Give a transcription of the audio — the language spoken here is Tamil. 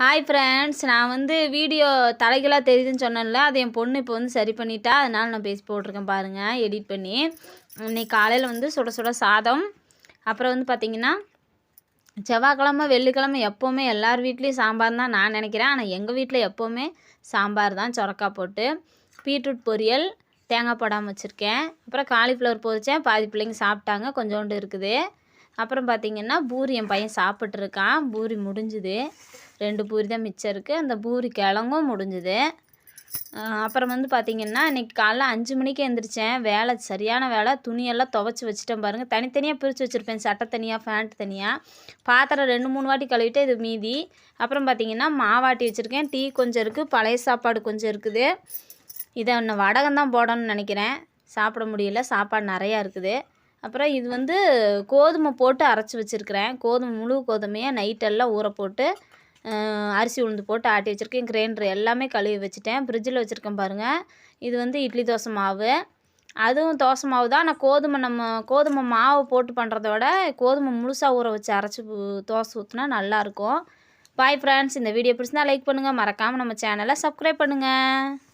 ஹாய் ஃப்ரெண்ட்ஸ் நான் வந்து வீடியோ தலைகளாக தெரியுதுன்னு சொன்னேன்ல அது என் பொண்ணு இப்போ வந்து சரி பண்ணிட்டா அதனால் நான் பேசி போட்டிருக்கேன் பாருங்கள் எடிட் பண்ணி. இன்றைக்கி காலையில் வந்து சுட சுட சாதம். அப்புறம் வந்து பார்த்திங்கன்னா செவ்வாய்க்கிழமை வெள்ளிக்கிழமை எப்போவுமே எல்லார் வீட்லேயும் சாம்பார் தான் நான் நினைக்கிறேன். ஆனால் எங்கள் வீட்டில் எப்போவுமே சாம்பார் தான் சொரக்காய் போட்டு பீட்ரூட் பொரியல் தேங்காய் போடாமல் வச்சுருக்கேன். அப்புறம் காலிஃப்ளவர் பொரித்தேன் பாதி பிள்ளைங்க சாப்பிட்டாங்க கொஞ்சோண்டு இருக்குது. அப்புறம் பார்த்திங்கன்னா பூரி என் பையன் சாப்பிட்ருக்கான் பூரி முடிஞ்சுது. ரெண்டு பூரி தான் மிச்சம் இருக்குது அந்த பூரி கிழங்கும் முடிஞ்சுது. அப்புறம் வந்து பார்த்திங்கன்னா இன்றைக்கி காலைல அஞ்சு மணிக்கு எழுந்திரிச்சேன் வேலை சரியான வேலை. துணியெல்லாம் துவச்சி வச்சுட்டேன் பாருங்கள் தனித்தனியாக பிரித்து வச்சுருப்பேன். சட்டை தனியாக ஃபேண்ட் தனியாக பாத்திரம் ரெண்டு மூணு வாட்டி கழுவிட்டு இது மீதி. அப்புறம் பார்த்திங்கன்னா மாவாட்டி வச்சுருக்கேன். டீ கொஞ்சம் இருக்குது பழைய சாப்பாடு கொஞ்சம் இருக்குது. இதை இன்னும் வடகம் தான் போடணும்னு நினைக்கிறேன். சாப்பிட முடியல. சாப்பாடு நிறையா இருக்குது. அப்புறம் இது வந்து கோதுமை போட்டு அரைச்சி வச்சுருக்கிறேன். கோதுமை முழு கோதுமையை நைட்டெல்லாம் ஊற போட்டு அரிசி உளுந்து போட்டு ஆட்டி வச்சுருக்கேன். கிரைண்டர் எல்லாமே கழுவி வச்சுட்டேன். ஃப்ரிட்ஜில் வச்சுருக்கேன் பாருங்கள் இது வந்து இட்லி தோசை மாவு. அதுவும் தோசை மாவு தான். ஆனால் கோதுமை நம்ம கோதுமை மாவு போட்டு பண்ணுறத விட கோதுமை முழுசாக ஊற வச்சு அரைச்சி தோசை ஊற்றினா நல்லாயிருக்கும் பாய் ஃப்ரெண்ட்ஸ் இந்த வீடியோ பிடிச்சிருந்தா லைக் பண்ணுங்கள் மறக்காமல் நம்ம சேனலை சப்ஸ்கிரைப் பண்ணுங்கள்